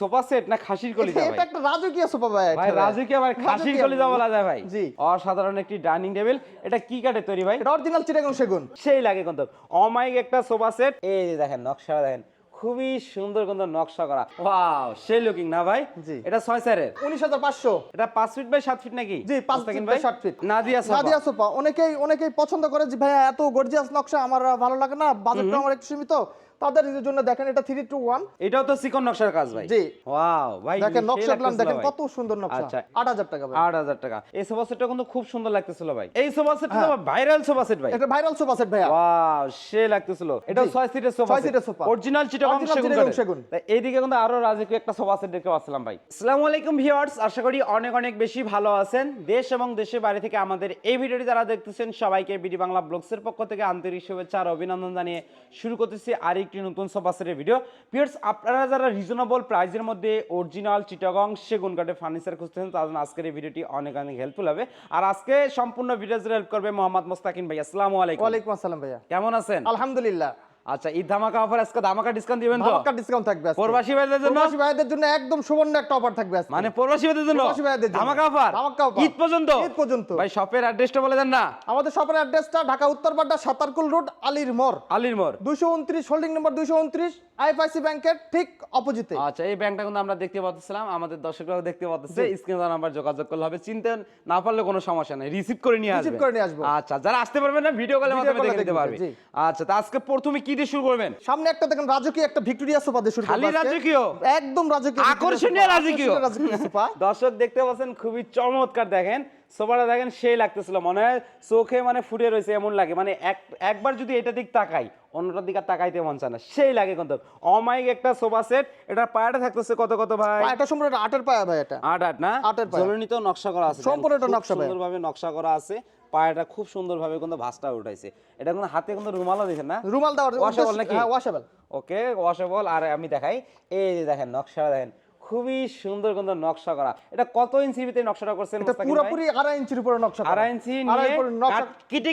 Sofa set না খাসির কলিজা এটা একটা রাজকীয় সোফা ভাই ভাই এটা। রাজুকে আবার খাসির রাজকীয়। কলিজা বলা যায় ভাই। জি। অসাধারণ একটি ডাইনিং টেবিল। এটা কি কাঠে তৈরি ভাই? এটা অরিজিনাল চিটাগাং সেগুন। সেই লাগে কিন্তু অমাইক একটা সোফা সেট এই যে দেখেন নকশাটা দেখেন। খুবই সুন্দর কিন্তু নকশা করা। ওয়াও সেই লুকিং না ভাই? জি। এটা উনিশ হাজার পাঁচশো। এটা পাঁচ ফিট বাই সাত ফিট নাকি? জি পাঁচ ফিট বাই ষাট feet. Nadia sofa. Nadia sofa. অনেকেই অনেকেই পছন্দ করে যে ভাইয়া এত গর্জিয়াস নকশা আমার ভালো লাগে না বাজেটটা আমার একটু সীমিত। তাদের জন্য দেখেন এটা থ্রি টু ওয়ান এটাও তো চিকন নকশার কাজ ভাই। জি। ওয়াও ভাই দেখেন দেখেন কত সুন্দর নকশা। আচ্ছা। আট হাজার টাকা আট হাজার টাকা। এই সোফা সেটটা কিন্তু খুব সুন্দর লাগতেছিল ভাই। এই সোফা সেটটা ভাইরাল সোফা সেট ভাই। এটা ভাইরাল সোফা সেট ভাইয়া। ওয়াও সে লাগতেছিল। এটা ছয় সিটের সোফা ছয় সিটের সোফা। অরিজিনাল চিটাগং সেগুন। এইদিকে কিন্তু আরও রাজকীয় একটা সোফা সেট দেখতে পাচ্ছিলাম ভাই। আসসালামু আলাইকুম ভিউয়ার্স আশা করি অনেক অনেক বেশি ভালো আছেন। দেশ এবং দেশের বাইরে থেকে আমাদের এই ভিডিওটি যারা দেখতেছেন সবাইকে বিডি বাংলা ব্লগসের পক্ষ থেকে আন্তরিক শুভেচ্ছা আর অভিনন্দন জানিয়ে শুরু করতেছি আর একটি নতুন সোফা সেটের ভিডিও পিয়ার্স আপনারা যারা রিজনেবল প্রাইসের মধ্যে অরিজিনাল চিটাগং সেগুন কাঠের ফার্নিচার খুঁজতেছেন তাদের জন্য আজকের এই ভিডিওটি অনেক অনেক হেল্পফুল হবে। আর আজকে সম্পূর্ণ ভিডিও হেল্প করবে মোহাম্মদ মোস্তাকিন ভাই। আসসালামু আলাইকুম। ওয়ালাইকুম আসসালাম ভাইয়া। কেমন আছেন? আলহামদুলিল্লাহ। আচ্ছা ঈদ ধামাকা অফার আজকে ধামাকা ডিসকাউন্ট দিবেন তো? ধামাকা ডিসকাউন্ট থাকবে আজকে। প্রবাসী ভাইদের জন্য? প্রবাসী ভাইদের জন্য একদম সুবর্ণ একটা অফার থাকবে আজকে। মানে প্রবাসী ভাইদের জন্য? প্রবাসী ভাইদের জন্য। ধামাকা অফার ধামাকা offer। ঈদ পর্যন্ত? ঈদ পর্যন্ত। ভাই শপের অ্যাড্রেসটা বলে দেন না। আমাদের শপের অ্যাড্রেসটা ঢাকা উত্তরপাড্ডা সাতারকুল রোড আলির মোড়। আলির মোড়। দুশো উনত্রিশ হোল্ডিং নম্বর দুশো উনত্রিশ আইএফআইসি ব্যাংকের ঠিক অপোজিটে আচ্ছা এই ব্যাংকটা কিন্তু আমরা দেখতে পাচ্ছিলাম আমাদের দর্শকরাও দেখতে পাচ্ছে স্ক্রিনে নাম্বার যোগাযোগ করলে হবে। চিনতে না পারলে কোনো সমস্যা নাই। রিসিভ করে নিয়ে আসবে। Receive করে নিয়ে আসব। আচ্ছা যারা আসতে পারবে না ভিডিও কলের মাধ্যমে call এ দেখে নিতে দেখবে, পারবে। আচ্ছা তা আজকে প্রথমে কি দিয়ে শুরু করবেন। সামনে একটা দেখেন রাজকীয় একটা ভিক্টোরিয়া সোফা দিয়ে শুরু খালি রাজকীয়? একদম রাজকীয় আকর্ষণীয় রাজকীয়। সোফা দর্শক দেখতে পাচ্ছেন খুবই চমৎকার দেখেন। সোফাটা দেখেন সেই লাগতেছিল। মনে হয় চোখে মানে ফুটে রয়েছে এমন লাগে। মানে এক একবার যদি এটা দিক তাকাই অন্যটার দিকে তাকাইতে মন চায় না। সেই লাগে কিন্তু। অমাইক একটা সোফা সেট। এটার পায়াটা থাকতেছে কত কত ভাই? এটা সম্পূর্ণ আটের পায়া ভাই এটা। আট আট না? আটের পায়া। জ্বলনিত নকশা করা আছে। সম্পূর্ণ এটা নকশা। সুন্দরভাবে নকশা করা আছে। পায়াটা খুব সুন্দরভাবে কিন্তু ভাঁজটা উঠাইছে। এটা কিন্তু হাতে কিন্তু রুমালও দেখেন না? রুমাল দেওয়ার Washable নাকি? হ্যাঁ ওয়াশেবল ওকে ওয়াশেবল আর আমি দেখাই। এই যে দেখেন নকশাটা দেখেন। খুবই সুন্দর কিন্তু নকশা করা। এটা কত ইঞ্চির ভিতরে নকশাটা করছেন এটা? পুরোপুরি আড়াই ইঞ্চির উপরে নকশা করা। আড়াই ইঞ্চি কাট-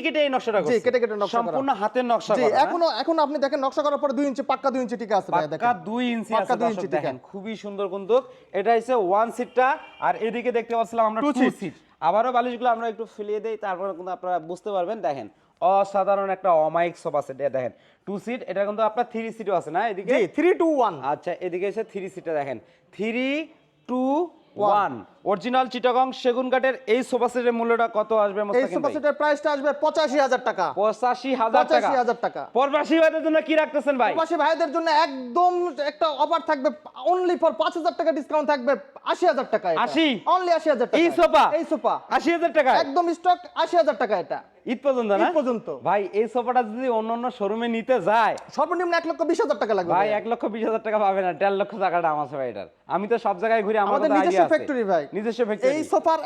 কেটে এই নকশাটা জি, করছেন কেটে কেটে নকশা করা। সম্পূর্ণ হাতের নকশা করা? এখনও এখন আপনি দেখেন নকশা করার পরে দুই ইঞ্চি পাক্কা দুই ইঞ্চি টিকে আছে ভাই দেখেন পাক্কা দেখেন। দুই ইঞ্চি পাক্কা আছে দুই দর্শক ইঞ্চি দেখেন। খুবই সুন্দর কিন্তু। এটা হচ্ছে ওয়ান সিটটা আর এদিকে দেখতে পাচ্ছিলাম আমরা টু সিট আবারও বালিশগুলো আমরা একটু ফেলিয়ে দিই তারপরে কিন্তু আপনারা বুঝতে পারবেন। দেখেন অসাধারণ একটা অমাইক সোফা সেট দেখেন টু সিট এটা কিন্তু আপনার থ্রি সিটও আছে না এদিকে? থ্রি টু ওয়ান আচ্ছা এদিকে এসে থ্রি সিটটা দেখেন। Three two one original Chittagong সেগুন কাঠের এই সোফা সেটের মূল্যটা কত আসবে এই সোফা সেটের প্রাইসটা আসবে পঁচাশি হাজার টাকা। পঁচাশি হাজার টাকা। পঁচাশি হাজার টাকা। প্রবাসী ভাইদের জন্য কি রাখতেছেন ভাই? প্রবাসী ভাইদের জন্য একদম একটা অফার থাকবে অনলি ফর পাঁচ হাজার টাকা ডিসকাউন্ট থাকবে আশি হাজার টাকা 80? অনলি আশি হাজার টাকা এই সোফা? এই সোফা। আশি হাজার টাকা? একদম স্টক আশি হাজার টাকা এটা। ঈদ পর্যন্ত না? ঈদ পর্যন্ত। ভাই এই সোফাটা যদি অন্য অন্য শোরুমে নিতে যায় সর্বনিম্ন এক লক্ষ বিশ হাজার টাকা লাগবে ভাই এক লক্ষ বিশ হাজার টাকা পাবে না দেড় লক্ষ টাকা দাম আছে ভাই এটার আমি তো সব জায়গায় ঘুরে আমাদের নিজস্ব ফ্যাক্টরি ভাই। নিজস্ব এই সোফার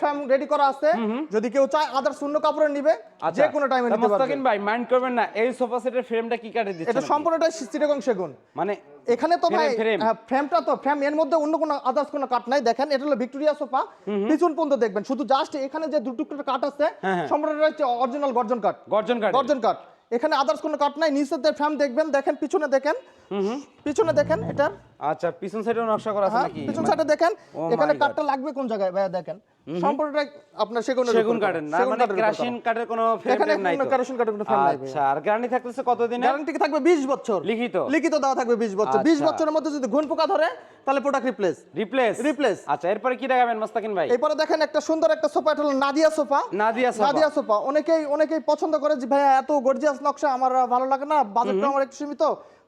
ফ্রেম রেডি করা আছে। যদি কেউ চায় আদার শূন্য কাপড়ে নিবে যে কোনো টাইমে নিতে পারবে। আচ্ছা। মোস্তাকিন ভাই মাইন্ড করবেন না এই সোফা সেটের ফ্রেমটা কি কাটে দিচ্ছেন এটা সম্পূর্ণটা চিটাগং সেগুন। মানে এখানে তো ভাই frame। হ্যাঁ, ফ্রেমটা তো ফ্রেম এর মধ্যে অন্য কোনো আদার্স কোনো কাট নাই। দেখেন এটা হলো ভিক্টোরিয়া সোফা। পিছন পর্যন্ত দেখবেন। শুধু জাস্ট এখানে যে দুটো কাট আছে হ্যাঁ, হ্যাঁ। সম্পূর্ণটা হচ্ছে অরিজিনাল গর্জন কাট গর্জন কাটে গর্জন কাট এখানে আদার্স কোনো কাট নাই নিচের ফ্রেম দেখবেন দেখেন পিছনে দেখেন। পিছনে দেখেন এটা আচ্ছা পিছন সাইডে নকশা করা আছে হ্যাঁ নাকি? পিছন সাইডে দেখেন Oh এখানে. কাটটা লাগবে কোন জায়গায়? ভাইয়া দেখেন। সম্পূর্ণটা আপনার সেগুন সেগুন কাঠের না মানে কাঠের কোনো ফ্রেম নাই তো। কাঠের কোনো ফ্রেম নাই ভাই। আচ্ছা আর গ্যারান্টি থাকতেছে গ্যারান্টি থাকবে 20 বছর। লিখিত। লিখিত দেওয়া থাকবে 20 বছর। 20 আচ্ছা। বছরের মধ্যে যদি ঘুণ পোকা ধরে তাহলে প্রোডাক্ট রিপ্লেস রিপ্লেস Replace। আচ্ছা এরপরে কি দেখাবেন মোস্তাকিন ভাই? এরপরে দেখেন একটা সুন্দর একটা সোফা এটা হলো Nadia sofa. Nadia sofa. Nadia sofa. অনেকেই অনেকেই পছন্দ করে যে ভাইয়া এত গর্জিয়াস নকশা আমার ভালো লাগে না বাজেটটা আমার একটু সীমিত।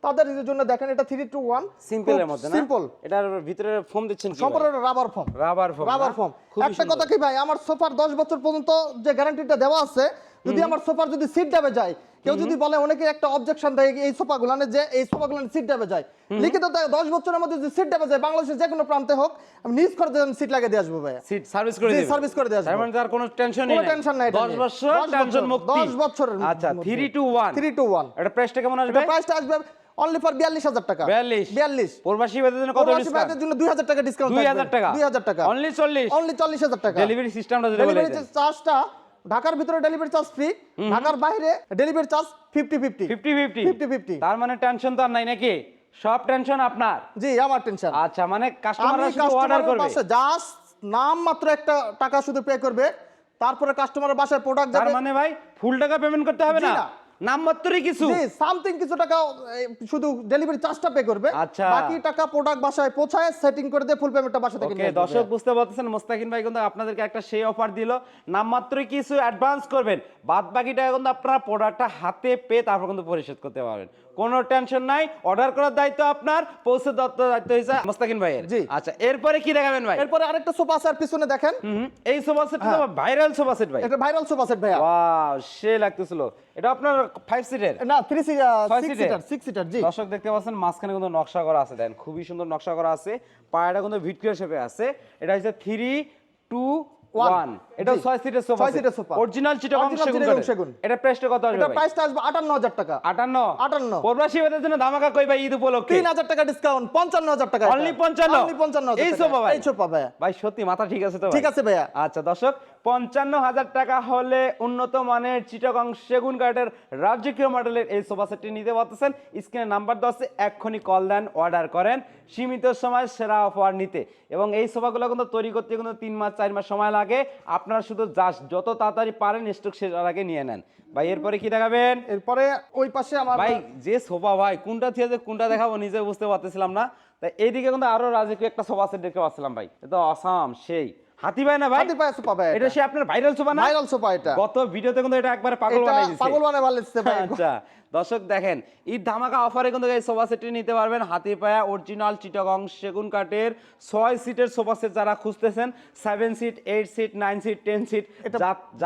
তাদের জন্য দেখেন এটা থ্রি টু ওয়ান সিম্পলের মধ্যে না? সিম্পল এটার ভিতরে ফোম দিচ্ছেন সম্পূর্ণ rubber form rubber foam rubber form একটা কথা কি ভাই আমার সোফার 10 বছর পর্যন্ত যে গ্যারান্টিটা দেওয়া আছে যদি আমার সোফার যদি সিট ডাবে যায় কেউ যদি বলে অনেকে একটা অবজেকশন দেয় এই সোফা গুলানে যে এই সোফা গুলানে সিট ডাবে যায়। লিখিত 10 বছরের মধ্যে যদি সিট ডাবে যায় বাংলাদেশের যে কোনো প্রান্তে হোক আমি নিজ খরচে সিট লাগিয়ে দিয়ে আসব ভাই সিট সার্ভিস করে দিবেন service করে দিয়ে আসব। মানে তার কোনো টেনশন নেই। tension নাই 10 বছর 10 টেনশন মুক্তি 10 বছরের আচ্ছা 3 টু 1 থ্রি টু ওয়ান এটা প্রাইসটা কেমন আসবে? প্রাইসটা আসবে অনলি ফর বিয়াল্লিশ হাজার টাকা। 42 বিয়াল্লিশ। প্রবাসী ভাইদের জন্য কত প্রবাসী ভাইদের জন্য দুই হাজার টাকা ডিসকাউন্ট 2000 টাকা? দুই হাজার টাকা। অনলি 40 অনলি চল্লিশ হাজার টাকা। ডেলিভারি সিস্টেমটা ডেলিভারি চার্জটা ঢাকার ভিতরে ডেলিভারি চার্জ ফ্রি ঢাকার বাইরে ডেলিভারি চার্জ ফিফটি ফিফটি 50 50 50 50 তার মানে টেনশন তো আর নাই নাকি? সব টেনশন আপনার। জি আমার টেনশন আচ্ছা মানে আমি কাস্টমাররা শুধু অর্ডার করবে। জাস্ট নাম মাত্র একটা টাকা শুধু পে করবে। তারপরে কাস্টমারের বাসায় প্রোডাক্ট তার মানে ভাই ফুল টাকা পেমেন্ট করতে হবে না। না। নাম মাত্রই কিছু। সামথিং কিছু টাকা শুধু ডেলিভারি চার্জটা পে করবে। আচ্ছা। বাকি টাকা প্রোডাক্ট বাসায় পৌঁছায় সেটিং করে দিয়ে ফুল পেমেন্টটা বাসা থেকে ওকে দর্শক বুঝতে পারতেছেন মোস্তাকিন ভাই কিন্তু আপনাদেরকে একটা সেই অফার দিল। নামমাত্রই কিছু অ্যাডভান্স করবেন। বাদ বাকি টাকা কিন্তু আপনারা প্রোডাক্টটা হাতে পেয়ে তারপর কিন্তু পরিশোধ করতে পারবেন। কোনো টেনশন নাই। অর্ডার করার দায়িত্ব আপনার পৌঁছে দেওয়ার দায়িত্ব হয়েছে মোস্তাকিন ভাইয়ের। জি। আচ্ছা এরপরে কি দেখাবেন ভাই? এরপরে আরেকটা সোফা আর পিছনে দেখেন। এই সোফা সেট তো ভাইরাল সোফা সেট ভাই। এটা ভাইরাল সোফা সেট ভাইয়া। ওয়াও সে লাগতেছিল। এটা আপনার ফাইভ সিটার না থ্রি ছয় সিক্স সিটার সিক্স সিটার জি। দর্শক দেখতে পাচ্ছেন মাঝখানে কিন্তু নকশা করা আছে দেন খুবই সুন্দর নকশা করা আছে। পায়াটা কিন্তু ভিটকিও শেপে আছে। এটা হচ্ছে থ্রি টু One. ওয়ান এটা ছয় সিটের সোফা ছয় seat-এর অরিজিনাল চিটাগং সেগুন চিটাগং কাঠের। সেগুন। এটা প্রাইসটা কত আসবে এটা ভাই? প্রাইসটা আসবে আটান্ন হাজার টাকা। 58 58 প্রবাসী জন্য ধামাকা কই ভাই ঈদ উপলক্ষে? তিন হাজার টাকা ডিসকাউন্ট পঞ্চান্ন হাজার টাকা Only 55? অনলি পঞ্চান্ন এই সোফা ভাই? এই সোফা ভাই সত্যি মাথা ঠিক আছে তো ঠিক আছে ভাইয়া। আচ্ছা দর্শক পঞ্চান্ন হাজার টাকা হলে উন্নত মানের চিটাগং সেগুন কাঠের রাজকীয় মডেলের এই সোফা সেটটি নিতে পারতেছেন। স্ক্রিনে নাম্বার আছে এক্ষুনি কল দেন অর্ডার করেন। সীমিত সময় সেরা অফার নিতে। এবং এই সোফাগুলো কিন্তু তৈরি করতে কিন্তু তিন মাস চার মাস সময় লাগে। আপনারা শুধু জাস্ট যত তাড়াতাড়ি পারেন স্টক শেষ আগে নিয়ে নেন। ভাই এরপরে কি দেখাবেন? এরপরে ওই পাশে আমার ভাই যে সোফা ভাই কোনটা থেকে কোনটা দেখাবো নিজে বুঝতে পারতেছিলাম না। তাই এইদিকে কিন্তু আরও রাজকীয় একটা সোফা সেট দেখতে পাচ্ছিলাম ভাই। এটা আসাম সেই। হাতি ভাই না ভাই? হাতি পায়ে সোফা ভাইয়া এটা সে আপনার ভাইরাল সোফা না? ভাইরাল সোফা এটা। গত ভিডিওতে কিন্তু এটা একবার পাগল বানাই দিয়েছে পাগল লাগছে ভাই। আচ্ছা দর্শক দেখেন ঈদ ধামাকা অফারে কিন্তু এই সোফা সেটটি নিতে পারবেন। হাতি পায়া অরিজিনাল চিটাগং সেগুন কাঠের ছয় সিটের সোফা সেট যারা খুঁজতেছেন seven seat eight seat nine seat ten seat এটা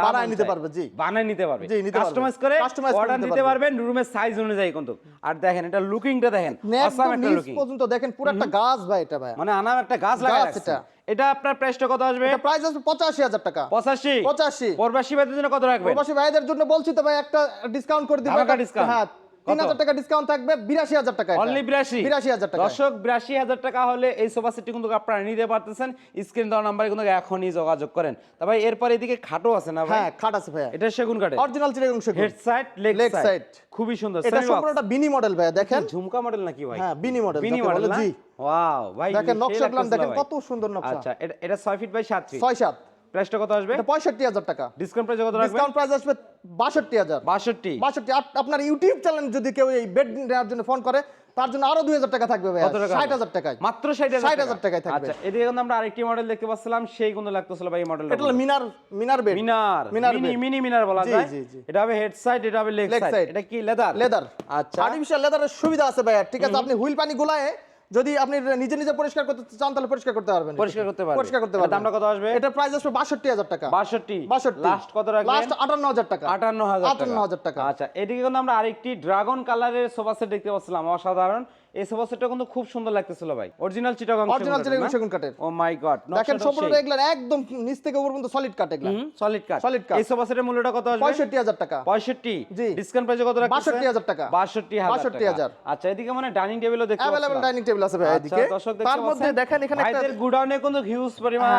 বানায় নিতে পারবে, জি। বানায় নিতে পারবে। জি, কাস্টমাইজ করে অর্ডার নিতে নিতে পারবে। পারবেন রুমের সাইজ অনুযায়ী কিন্তু। আর দেখেন এটা লুকিংটা দেখেন। একটা লুকিং পর্যন্ত দেখেন পুরো একটা গাছ ভাই এটা ভাই। মানে আনাম একটা গাছ লাগা গাছ রাখছে। এটা। আপনার প্রাইসটা কত আসবে? এটা প্রাইস আছে পঁচাশি হাজার টাকা। পঁচাশি? পঁচাশি। প্রবাসী ভাইদের জন্য কত রাখবেন? প্রবাসী ভাইদের জন্য বলছি তো ভাই একটা ডিসকাউন্ট করে দিব। একটা- ডিসকাউন্ট হ্যাঁ তিন? হাজার টাকা ডিসকাউন্ট থাকবে বিরাশি হাজার টাকা অনলি বিরাশি। বিরাশি হাজার টাকা দর্শক বিরাশি হাজার টাকা হলে এই সোফা সেটটি কিন্তু আপনারা নিতে পারতেছেন। স্ক্রিন দেওয়া নাম্বারে কিন্তু এখনই যোগাযোগ করেন। তবে এরপর এদিকে খাটো আছে না ভাই? হ্যাঁ খাট আছে ভাইয়া। এটা সেগুন কাঠে অরিজিনাল চিটাগং সেগুন। হেড সাইড লেগ সাইড খুবই সুন্দর। এটা সম্পূর্ণটা বিনি মডেল ভাইয়া দেখেন। ঝুমকা মডেল নাকি ভাই? হ্যাঁ, বিনি model বিনি মডেল জি। ওয়াও ভাই দেখেন নকশাগুলো দেখেন কত সুন্দর নকশা। আচ্ছা এটা এটা 6 ফিট বাই 7 ফিট ছয় সাত। প্রাইসটা কত আসবে? পঁয়ষট্টি হাজার টাকা। ডিসকাউন্ট প্রাইস কত ডিসকাউন্ট প্রাইস আসবে বাষট্টি হাজার। 62 বাষট্টি আপনার ইউটিউব চ্যানেল যদি কেউ এই বেড নেওয়ার জন্য ফোন করে তার জন্য আরও দুই হাজার টাকা থাকবে কত ষাট হাজার টাকায়। মাত্র 60000 60,000 টাকায় থাকবে। আচ্ছা এদিকে কিন্তু আমরা আরেকটি মডেল দেখতে পাচ্ছিলাম সেই কিন্তু লাগতেছিল ভাই এই মডেলটা এটা হলো মিনার মিনার বেড মিনার মিনার মিনি মিনি মিনার বলা যায়। এটা হবে হেড সাইড এটা হবে লেগ সাইড এটা কি লেদার লেদার আচ্ছা। আর্টিফিশিয়াল লেদারের সুবিধা আছে ভাইয়া ঠিক আছে আপনি হুইল পানি গুলায় যদি আপনি নিজে নিজে পরিষ্কার করতে চান তাহলে পরিষ্কার করতে পারবেন পরিষ্কার করতে পারবেন। পরিষ্কার করতে পারবেন। দামটা কত আসবে? এটা প্রাইস আসবে বাষট্টি হাজার টাকা। 62 বাষট্টি। লাস্ট কত রাখবেন? লাস্ট আটান্ন হাজার টাকা। 58000 আটান্ন হাজার টাকা। আচ্ছা এদিকে কিন্তু আমরা আরেকটি ড্রাগন কালারের সোফা সেট দেখতে পাচ্ছিলাম। অসাধারণ। এই সোফা সেটটা কিন্তু খুব সুন্দর লাগতেছিল ভাই। অরিজিনাল চিটাগং অরিজিনাল চিটাগং সেগুন কাঠের। ও মাই গড দেখেন সম্পূর্ণ এগুলো একদম নিচ থেকে উপর পর্যন্ত সলিড কাট এগুলো সলিড কাট Solid কাঠ। এই সোফা সেটের মূল্যটা কত আসবে? পঁয়ষট্টি হাজার টাকা। 65 জি। ডিসকাউন্ট প্রাইসে কত রাখছেন 62,000 টাকা। 62000 62,000 আচ্ছা এদিকে মানে ডাইনিং টেবিলও দেখতে পাচ্ছিলাম। ডাইনিং টেবিল আছে ভাই আচ্ছা, এদিকে। তার মধ্যে দেখেন এখানে একটা ভাইদের গুডাউনে কিন্তু হিউজ পরিমাণ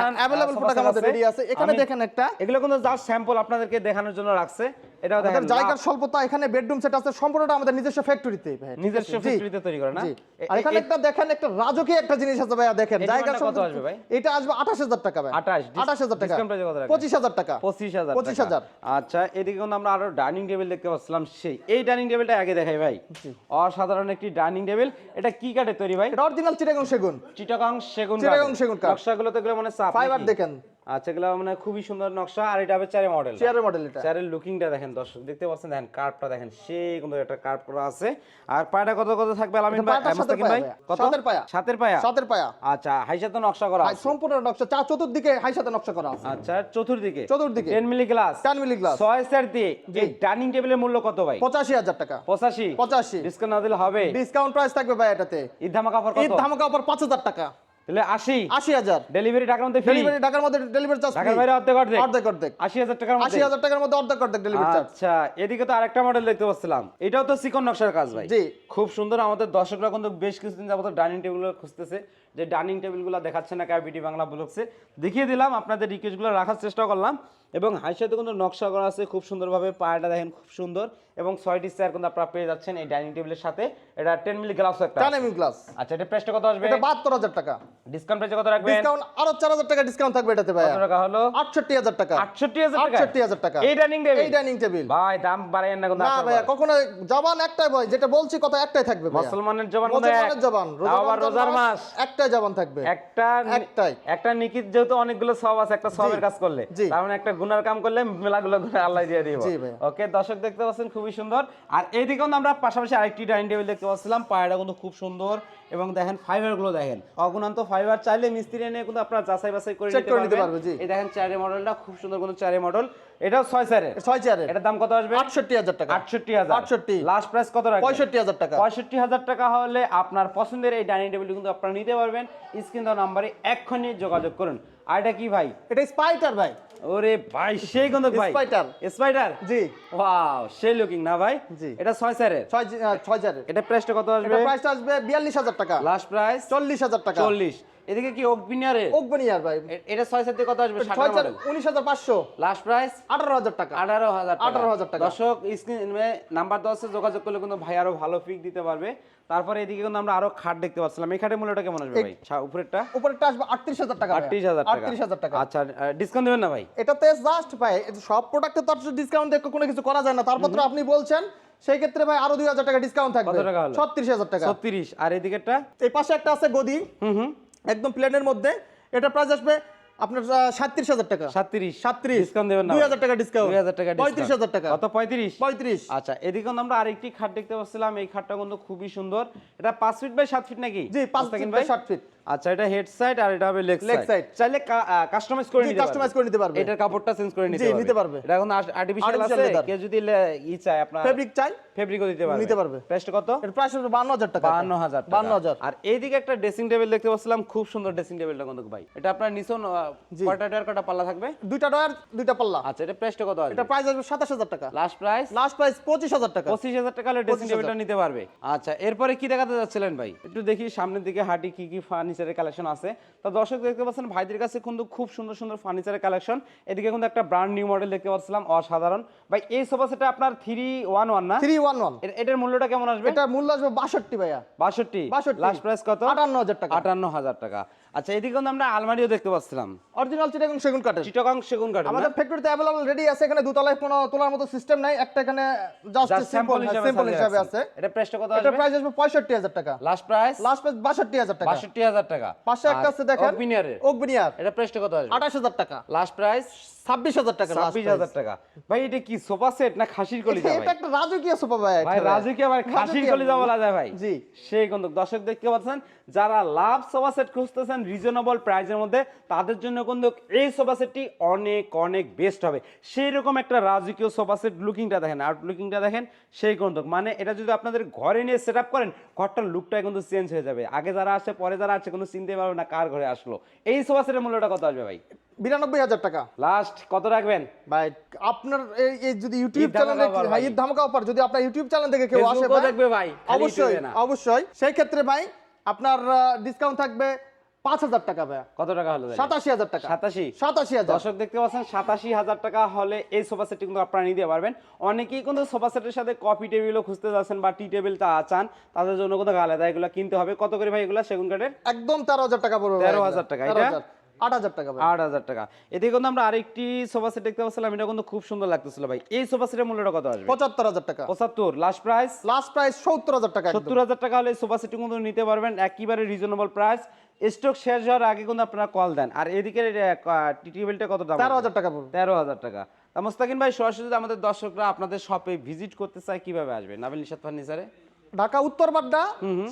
প্রোডাক্ট আমাদের রেডি আছে। এখানে দেখেন একটা। এগুলো কিন্তু জাস্ট স্যাম্পল আপনাদেরকে দেখানোর জন্য রাখছে। এটাও দেখেন আমাদের জায়গার স্বল্পতা এখানে বেডরুম সেট আছে সম্পূর্ণটা আমাদের নিজস্ব ফ্যাক্টরিতে নিজস্ব ফ্যাক্টরিতে তৈরি করে না? আর এখানে একটা দেখেন একটা রাজকীয় একটা জিনিস আছে ভাইয়া দেখেন। দামটা কত আসবে ভাই? এটা আসবে 28000 টাকা ভাই। 28 28000 টাকা। ডিসকাউন্ট প্রাইসে কত রাখবেন? 25000 টাকা। পঁচিশ হাজার 25,000 আচ্ছা এদিকে কিন্তু আমরা আরও ডাইনিং টেবিল দেখতে পাচ্ছিলাম সেই। এই ডাইনিং টেবিলটা আগে দেখাই ভাই। অসাধারণ একটি ডাইনিং টেবিল এটা কি কাঠে তৈরি ভাই? এটা অরিজিনাল চিটাগং সেগুন। চিটাগাং সেগুন চিটাগাং। সেগুন কাঠ। নকশাগুলো তো এগুলো মানে ফাইবার দেখেন। আচ্ছা এগুলো মানে খুবই সুন্দর নকশা আর এটা হবে চারে মডেল চেয়ারের মডেল এটা। চারের লুকিংটা দেখেন দর্শক দেখতে পাচ্ছেন দেখেন কার্ভটা দেখেন সেই কিন্তু একটা কার্ভ করা আছে। আর পায়টা কত কত থাকবে আলামিন ভাই? মুস্তাকিম ভাই পায়া। কত? সাতের পায়া। সাতের পায়া? সাতের পায়া। আচ্ছা হাইসা তো নকশা করা আছে। সম্পূর্ণ নকশা চার চতুর্দিকে হাই সাথে নকশা করা আছে। আচ্ছা চতুর্দিকে? চতুর্দিকে। 10 মিলি গ্লাস 10 মিলি গ্লাস ছয় সেট দিয়ে। এই ডাইনিং টেবিলের মূল্য কত ভাই? পঁচাশি হাজার টাকা। পঁচাশি? পঁচাশি। ডিসকাউন্ট না দিলে হবে। ডিসকাউন্ট প্রাইস থাকবে ভাই এটাতে। ঈদ ধামাকা অফার ঈদ কত ধামাকা অফার পাঁচ হাজার টাকা। তাহলে ডেলিভারি টাকার মধ্যে ফ্রি ডেলিভারি ঢাকার মধ্যে ডেলিভারি চার্জ ঢাকার বাইরে অর্ধেক অর্ধেক। অর্ধেক অর্ধেক। আশি হাজার টাকার মধ্যে। টাকার মধ্যে অর্ধেক অর্ধেক ডেলিভারি চার্জ আচ্ছা এদিকে তো আরেকটা মডেল দেখতে পাচ্ছিলাম। এটাও তো সিকন নকশার কাজ ভাই। জি। খুব সুন্দর। আমাদের দর্শকরা কিন্তু বেশ কিছুদিন যাবত ডাইনিং টেবিল খুঁজতেছে। যে ডাইনিং টেবিলগুলো দেখাচ্ছে না বিডি বাংলা ব্লগসে দেখিয়ে দিলাম আপনাদের রিকোয়েস্টগুলো রাখার চেষ্টা করলাম। এবং হাইসাতে কিন্তু নকশা করা আছে খুব সুন্দরভাবে। পায়াটা দেখেন খুব সুন্দর। এবং ছয়টি চেয়ার কিন্তু আপনারা পেয়ে যাচ্ছেন এই ডাইনিং টেবিলের সাথে। এটা টেন মিলি গ্লাস একটা আছে। ডাইনামিক গ্লাস আচ্ছা এটা প্রাইসটা কত আসবে? এটা বাহাত্তর হাজার টাকা। ডিসকাউন্ট প্রাইসে কত রাখবেন? ডিসকাউন্ট আরও চার হাজার টাকা ডিসকাউন্ট থাকবে এটাতে ভাই কত টাকা হলো? আটষট্টি হাজার টাকা। আটষট্টি হাজার টাকা? আটষট্টি হাজার টাকা। এই ডাইনিং টেবিল এই ডাইনিং টেবিল ভাই দাম বাড়াইয়েন না না বল। কখনো জবান একটাই ভাই যেটা বলছি কথা একটাই থাকবে। মুসলমানের জবান। মুসলমানের জবান আবার রোজার মাস। একটাই জবান থাকবে। একটা একটাই। একটা নিকিত যেহেতু অনেকগুলো সব আছে একটা সবের কাজ করলে। তার মানে একটা গুনার কাম করলে মেলাগুলো আল্লাহ দিয়ে দিব। ওকে দর্শক দেখতে পাচ্ছেন খুবই সুন্দর। আর এইদিকে কিন্তু আমরা পাশাপাশি আরেকটি ডাইনিং টেবিল দেখতে পাচ্ছিলাম পায়রা কিন্তু খুব সুন্দর। এবং দেখেন ফাইবারগুলো দেখেন। অগুণান্ত ফাইবার চাইলে মিস্ত্রি এনে কিন্তু আপনারা যাচাই বাছাই করে নিতে পারবেন। এই দেখেন চারে মডেলটা খুব সুন্দর কিন্তু চারে মডেল। এটাও ছয় চারের। ছয় চেয়ারের এটার দাম কত আসবে? আটষট্টি হাজার টাকা। আটষট্টি হাজার। 68 লাস্ট প্রাইস কত রাখবেন? পঁয়ষট্টি হাজার টাকা। পঁয়ষট্টি হাজার টাকা হলে আপনার পছন্দের এই ডাইনিং টেবিল কিন্তু আপনারা নিতে পারবেন। স্ক্রিন দেওয়া নাম্বারে এক্ষুনি যোগাযোগ করুন। আর এটা কি ভাই? এটা স্পাইটার ভাই। ওরে ভাই সেই গন্ধ ভাই। Spider। স্পাইডার জি। ওয়াও সেই লুকিং না ভাই? জি। এটা ছয় স্যারের। ছয় চে- আহ, এটা প্রাইসটা কত আসবে? এটা প্রাইসটা আসবে বিয়াল্লিশ হাজার টাকা। লাস্ট প্রাইস চল্লিশ হাজার টাকা। চল্লিশ। এদিকে কি ওকবিনিয়ারে ওকবেনিয়ার ভাই। এটা ছয় সাথে কত আসবে? ছয় চেয়ার উনিশ হাজার পাঁচশো। লাস্ট প্রাইস আঠারো হাজার টাকা। আঠারো হাজার 18,000 টাকা। দর্শক স্ক্রিনে নাম্বার দেওয়া আছে যোগাযোগ করলে কিন্তু ভাই আরও ভালো পিক দিতে পারবে। তারপরে এদিকে কিন্তু আমরা আরও খাট দেখতে পাচ্ছিলাম। এই খাটের মূল্যটা কেমন আসবে ভাই? ছা- উপরেরটা? উপরেরটা আসবে আটত্রিশ হাজার টাকা আটত্রিশ হাজার টাকা। আটত্রিশ হাজার টাকা। আচ্ছা ডিসকাউন্ট দেবেন না ভাই? এটাতে জাস্ট ভাই সব প্রোডাক্টে তো ডিসকাউন্ট দেখে কোনো কিছু করা যায় না। তারপর আপনি বলছেন সেই ক্ষেত্রে ভাই আরও দুই হাজার টাকা ডিসকাউন্ট থাকবে। কত টাকা হলো? ছত্রিশ হাজার টাকা। ছত্রিশ। আর এদিকেরটা? এই পাশে একটা আছে গদি। হুম হুম। একদম প্লেনের মধ্যে। এটা প্রাইস আসবে আপনার সাতত্রিশ হাজার টাকা। সাতত্রিশ সাতত্রিশ ডিসকাউন্ট দেবেন দুই? হাজার টাকা ডিসকাউন্ট দুই হাজার টাকা পঁয়ত্রিশ হাজার টাকা। কত? পঁয়ত্রিশ। পঁয়ত্রিশ। আচ্ছা এদিকে আমরা আরেকটি খাট দেখতে পাচ্ছিলাম। এই খাটটা কিন্তু খুবই সুন্দর। এটা পাঁচ ফিট বাই সাত ফিট নাকি? জি পাঁচ ফিট বাই ষাট ফিট আচ্ছা এটা হেড সাইড আর এটা হবে লেগ সাইড চাইলে কাস্টমাইজ করে নিতে customize করে নিতে পারবে। এটার কাপড়টা চেঞ্জ করে নিতে পারবে। নিতে পারবে। এটা এখন আর্টিফিশিয়াল আছে। কেউ যদি ই চায় আপনার ফেব্রিক চাই ফেব্রিকও দিতে পারবে। নিতে পারবে। প্রাইসটা কত? এর প্রাইস বান্ন হাজার টাকা। বাহান্ন হাজার বান্ন হাজার। আর এইদিকে একটা ড্রেসিং টেবিল দেখতে পাচ্ছিলাম। খুব সুন্দর ড্রেসিং টেবিলটা কিন্তু ভাই। এটা আপনার নিচন কয়টা টায়ার কয়টা পাল্লা থাকবে? দুইটা ডয়ার দুইটা পাল্লা। আচ্ছা এটা প্রাইসটা কত আসবে? এটা প্রাইস আসবে সাতাশ হাজার টাকা। লাস্ট প্রাইস লাস্ট প্রাইস পঁচিশ হাজার টাকা। পঁচিশ হাজার টাকা হলে ড্রেসিং টেবিলটা নিতে পারবে। আচ্ছা এরপরে কি দেখাতে যাচ্ছিলেন ভাই? একটু দেখি সামনের দিকে হাঁটি কি কি ফার্নিচারের কালেকশন আছে। তো দর্শক দেখতে পাচ্ছেন ভাইদের কাছে কিন্তু খুব সুন্দর সুন্দর ফার্নিচারের কালেকশন এদিকে কিন্তু একটা ব্র্যান্ড নিউ মডেল দেখতে পাচ্ছিলাম অসাধারণ। ভাই এই সোফা সেটা আপনার থ্রি ওয়ান ওয়ান না? থ্রি ওয়ান ওয়ান এটার মূল্যটা কেমন আসবে? এটা মূল্য আসবে বাষট্টি ভাইয়া। বাষট্টি। 62 লাস্ট প্রাইস কত? আটান্ন হাজার টাকা। আটান্ন হাজার টাকা। আচ্ছা এদিকে কিন্তু আমরা আলমারিও দেখতে পাচ্ছিলাম। অরিজিনাল চিটাগং সেগুন কাঠের। চিটাগাং সেগুন কাঠ আমাদের ফ্যাক্টরিতে অ্যাভেলেবল রেডি আছে এখানে দুতলায় কোনো তোলার মতো সিস্টেম নাই একটা এখানে জাস্ট সিম্পল সিম্পল হিসাবে আছে। এটা প্রাইসটা কত এটা প্রাইস আসবে পঁয়ষট্টি হাজার টাকা। লাস্ট প্রাইস লাস্ট প্রাইস বাষট্টি হাজার টাকা। বাষট্টি হাজার টাকা। পাশে একটা আছে দেখেন। অপিনিয়ারের ওকবিনিয়ার এটা প্রাইসটা কত আসবে? আঠাশ হাজার টাকা। লাস্ট প্রাইস ছাব্বিশ হাজার টাকা last ছাব্বিশ price। হাজার টাকা। ভাই এটা কি সোফা সেট না খাসির কলিজা এটা একটা রাজকীয় সোফা ভাই ভাই এটা। রাজুকে আবার খাসির রাজকীয়। কলিজা বলা যায় ভাই। জি। সেই কিন্তু দর্শক দেখতে পাচ্ছেন যারা লাভ সোফা সেট খুঁজতেছেন রিজনেবল প্রাইসের মধ্যে তাদের জন্য কিন্তু এই সোফা সেটটি অনেক অনেক বেস্ট হবে। সেই রকম একটা রাজকীয় সোফা সেট লুকিংটা দেখেন আউট লুকিংটা দেখেন সেই কিন্তু। মানে এটা যদি আপনাদের ঘরে নিয়ে সেট করেন ঘরটার লুকটাই কিন্তু চেঞ্জ হয়ে যাবে। আগে যারা আসে পরে যারা আছে কিন্তু চিনতে পারবে না কার ঘরে আসলো। এই সোফা সেটের মূল্যটা কত আসবে ভাই? বিরানব্বই হাজার টাকা। লাস্ট কত রাখবেন? ভাই আপনার এই- যদি ইউটিউব চ্যানেলে ভাই। ঈদ ধামাকা অফার। যদি আপনার ইউটিউব চ্যানেল থেকে কেউ আসে ভাই, অবশ্যই অবশ্যই। সেই ক্ষেত্রে ভাই আপনার ডিসকাউন্ট থাকবে পাঁচ হাজার টাকা ভাই কত টাকা হলো সাতাশি হাজার টাকা। সাতাশি? সাতাশি হাজার। দর্শক দেখতে পাচ্ছেন সাতাশি হাজার টাকা হলে এই সোফা সেটটি কিন্তু আপনারা নিতে পারবেন। অনেকেই কিন্তু সোফা সেটের সাথে কফি টেবিলও খুঁজতে যাচ্ছেন বা টি টেবিল চান। তাদের জন্য আলাদা এগুলো কিনতে হবে। কত করে ভাই এগুলো সেগুন কাঠের? একদম তেরো হাজার টাকা পড়বে 13,000 টাকা, এটা? আট হাজার টাকা আট হাজার টাকা। এদিকে কিন্তু আমরা আরেকটি সোফা সেট দেখতে পাচ্ছিলাম। এটা কিন্তু খুব সুন্দর লাগতেছিল ভাই। এই সোফা সেটের মূল্যটা কত আসবে? পঁচাত্তর হাজার টাকা। পঁচাত্তর। লাস্ট প্রাইস লাস্ট প্রাইস সত্তর হাজার টাকা সত্তর হাজার টাকা হলে সোফা সেটটি কিন্তু নিতে পারবেন। একেবারে রিজনেবল প্রাইস স্টক শেষ হওয়ার আগে কিন্তু আপনারা কল দেন। আর এদিকে টি টেবিলটা কত দাম তেরো? হাজার টাকা পড়বে। তেরো হাজার টাকা। তা মোস্তাকিন ভাই সরাসরি যদি আমাদের দর্শকরা আপনাদের শপে ভিজিট করতে চায় কীভাবে আসবে? নাবিল নিশাদ ফার্নিচারে ঢাকা উত্তর বাড্ডা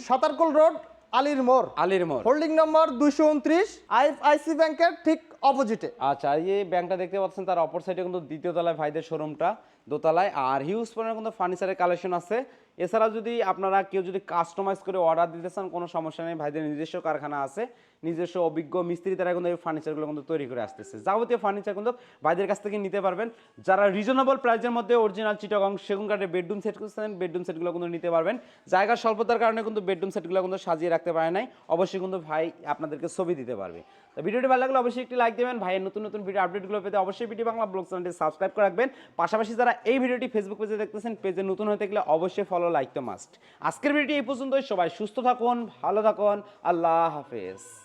সাতারকুল রোড আলীর মোড়। আলীর মোড়। হোল্ডিং নম্বর দুইশো উনত্রিশ আইএফআইসি ব্যাংকের ঠিক অপোজিটে আচ্ছা এই ব্যাংকটা দেখতে পাচ্ছেন তার অপর সাইডে কিন্তু দ্বিতীয় তলায় ভাইদের শোরুমটা দোতলায়, আর হিউজ পরিমাণে কিন্তু ফার্নিচারের কালেকশন আছে। এছাড়া যদি আপনারা কেউ যদি কাস্টমাইজ করে অর্ডার দিতে চান, কোনো সমস্যা নেই, ভাইদের নিজস্ব কারখানা আছে, নিজস্ব অভিজ্ঞ মিস্ত্রি, তারা কিন্তু এই ফার্নিচারগুলো কিন্তু তৈরি করে আসতেছে। যাবতীয় ফার্নিচার কিন্তু ভাইদের কাছ থেকে নিতে পারবেন। যারা রিজনেবল প্রাইসের মধ্যে অরিজিনাল চিটাগং সেগুন কাঠের বেডরুম সেট করছেন বেডরুম সেটগুলো কিন্তু নিতে পারবেন। জায়গার স্বল্পতার কারণে কিন্তু বেডরুম সেটগুলো কিন্তু সাজিয়ে রাখতে পারে নাই। অবশ্যই কিন্তু ভাই আপনাদেরকে ছবি দিতে পারবে। তো ভিডিওটি ভালো লাগলে অবশ্যই একটি লাইক দেবেন। ভাইয়ের নতুন নতুন ভিডিও আপডেটগুলো পেতে অবশ্যই ভিডিও বাংলা ব্লগ চ্যানেলটি সাবস্ক্রাইব করে রাখবেন। পাশাপাশি যারা এই ভিডিওটি ফেসবুক পেজে দেখতেছেন, পেজে নতুন হতে গেলে অবশ্যই ফলো লাইক তো মাস্ট আজকের ভিডিওটি এই পর্যন্তই, সবাই সুস্থ থাকুন, ভালো থাকুন, আল্লাহ হাফেজ।